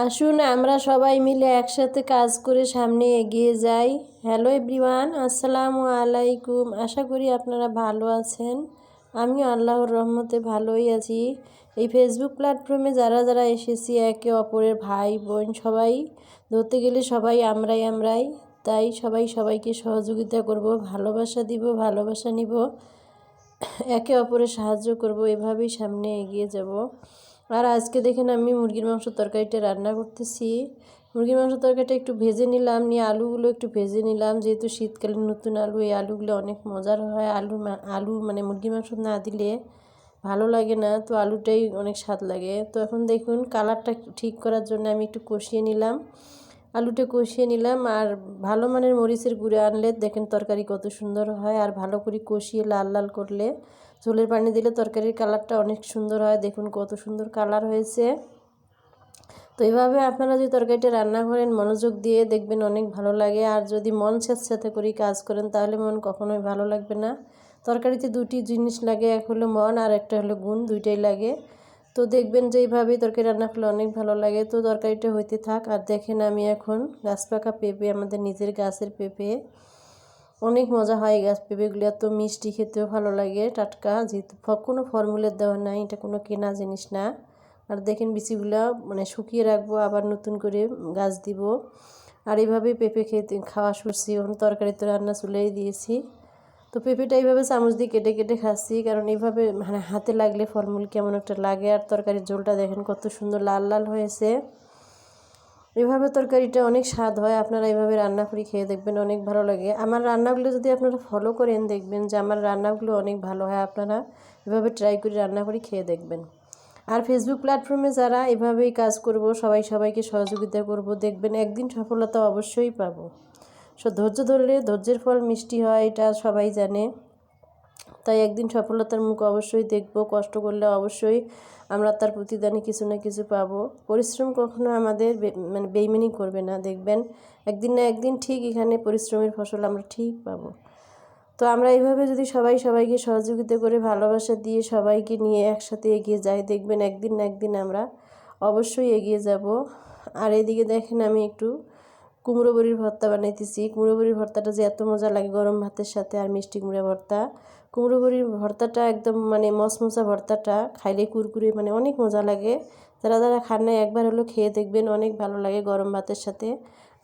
আসুন, আমরা সবাই মিলে একসাথে কাজ করে সামনে এগিয়ে যাই। হ্যালো এভরিওয়ান আসসালামু আলাইকুম। আশা করি আপনারা ভালো আছেন। আমিও আল্লাহর রহমতে ভালোই আছি। এই ফেসবুক প্ল্যাটফর্মে যারা যারা এসেছি, একে অপরের ভাই, বোন, সবাই, ধরতে গেলে সবাই আমরাই আমরাই। তাই সবাই সবাইকে সহযোগিতা করব, ভালোবাসা দিব, ভালোবাসা নিব। একে অপরের সাহায্য করব, এভাবেই সামনে এগিয়ে যাব। আর আজকে দেখেন আমি মুরগির মাংস তরকারিটা রান্না করতেছি। মুরগির মাংস তরকারিটা একটু ভেজে নিলাম, নিয়ে আলুগুলো একটু ভেজে নিলাম। যেহেতু শীতকালে নতুন আলু, এই আলুগুলো অনেক মজার হয়। আলু আলু মানে মুরগির মাংস না দিলে ভালো লাগে না, তো আলুটাই অনেক স্বাদ লাগে। তো এখন দেখুন কালারটা ঠিক করার জন্য আমি একটু কষিয়ে নিলাম। আলুটা কষিয়ে নিলাম আর ভালো মানের মরিচের গুঁড়ে আনলে দেখেন তরকারি কত সুন্দর হয় আর ভালো করে কষিয়ে লাল লাল করলে ঝোলের পানি দিলে তরকারির কালারটা অনেক সুন্দর হয়। দেখুন কত সুন্দর কালার হয়েছে। তো এইভাবে আপনারা যদি তরকারিটা রান্না করেন, মনোযোগ দিয়ে দেখবেন অনেক ভালো লাগে। আর যদি মন সাথে করে কাজ করেন, তাহলে মন কখনোই ভালো লাগবে না। তরকারিতে দুটি জিনিস লাগে, এক হলো মন আর একটা হলো গুণ, দুইটাই লাগে। তো দেখবেন যে এইভাবেই তরকারি রান্না করলে অনেক ভালো লাগে। তো তরকারিটা হইতে থাক। আর দেখেন আমি এখন গাছ পাকা পেঁপে, আমাদের নিজের গাছের পেঁপে। অনেক মজা হয় গাছ পেঁপেগুলো। এত মিষ্টি খেতেও ভালো লাগে, টাটকা। যেহেতু কোনো ফর্মুলের দেওয়া নাই, এটা কোনো কেনা জিনিস না। আর দেখেন বিচিগুলো মানে শুকিয়ে রাখব, আবার নতুন করে গাছ দিব। আর এইভাবেই পেঁপে খেতে, খাওয়া সরছি এখন তরকারি তো রান্না চুলেই দিয়েছি। তো পেঁপেটা এইভাবে চামচ দিয়ে কেটে কেটে খাচ্ছি, কারণ এইভাবে মানে হাতে লাগলে ফলমূল কেমন একটা লাগে। আর তরকারির ঝোলটা দেখেন কত সুন্দর লাল লাল হয়েছে। এভাবে তরকারিটা অনেক স্বাদ হয়, আপনারা এইভাবে রান্না করে খেয়ে দেখবেন, অনেক ভালো লাগে। আমার রান্নাগুলো যদি আপনারা ফলো করেন, দেখবেন যে আমার রান্নাগুলো অনেক ভালো হয়, আপনারা এভাবে ট্রাই করে রান্না করে খেয়ে দেখবেন। আর ফেসবুক প্ল্যাটফর্মে যারা এভাবেই কাজ করব, সবাই সবাইকে সহযোগিতা করব, দেখবেন একদিন সফলতা অবশ্যই পাবো। সো ধৈর্য ধরলে ধৈর্যের ফল মিষ্টি হয়, এটা সবাই জানে। তাই একদিন সফলতার মুখ অবশ্যই দেখব, কষ্ট করলে অবশ্যই আমরা তার প্রতিদানে কিছু না কিছু পাবো। পরিশ্রম কখনো আমাদের মানে বেইমানি করবে না, দেখবেন? একদিন না একদিন ঠিক এখানে পরিশ্রমের ফসল আমরা ঠিক পাবো। তো আমরা এইভাবে যদি সবাই সবাইকে সহযোগিতা করে, ভালোবাসা দিয়ে সবাইকে নিয়ে একসাথে এগিয়ে যাই, দেখবেন একদিন না একদিন আমরা অবশ্যই এগিয়ে যাব। আর এদিকে দেখেন আমি একটু কুমড়ো বড়ির ভর্তা বানাইতেছি। কুমড়ো বড়ির ভর্তাটা যে এত মজা লাগে গরম ভাতের সাথে আর মিষ্টি কুমড়া ভর্তা। কুমড়ো বড়ির ভর্তাটা একদম মানে মশমশা ভর্তাটা, খাইলে কুরকুরে মানে অনেক মজা লাগে। যারা যারা খান না একবার হলো খেয়ে দেখবেন অনেক ভালো লাগে গরম ভাতের সাথে।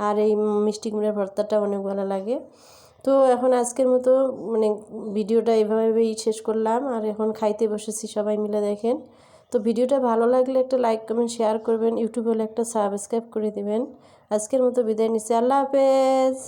আর এই মিষ্টি কুমড়ার ভর্তাটা অনেক ভালো লাগে। তো এখন আজকের মতো মানে ভিডিওটা এভাবেই শেষ করলাম। আর এখন খাইতে বসেছি সবাই মিলে দেখেন। তো ভিডিওটা ভালো লাগলে একটা লাইক, কমেন্ট, শেয়ার করবেন। ইউটিউব হলে একটা সাবস্ক্রাইব করে দেবেন। আজকের মতো বিদায় নিচ্ছি। আল্লাহ হাফেজ।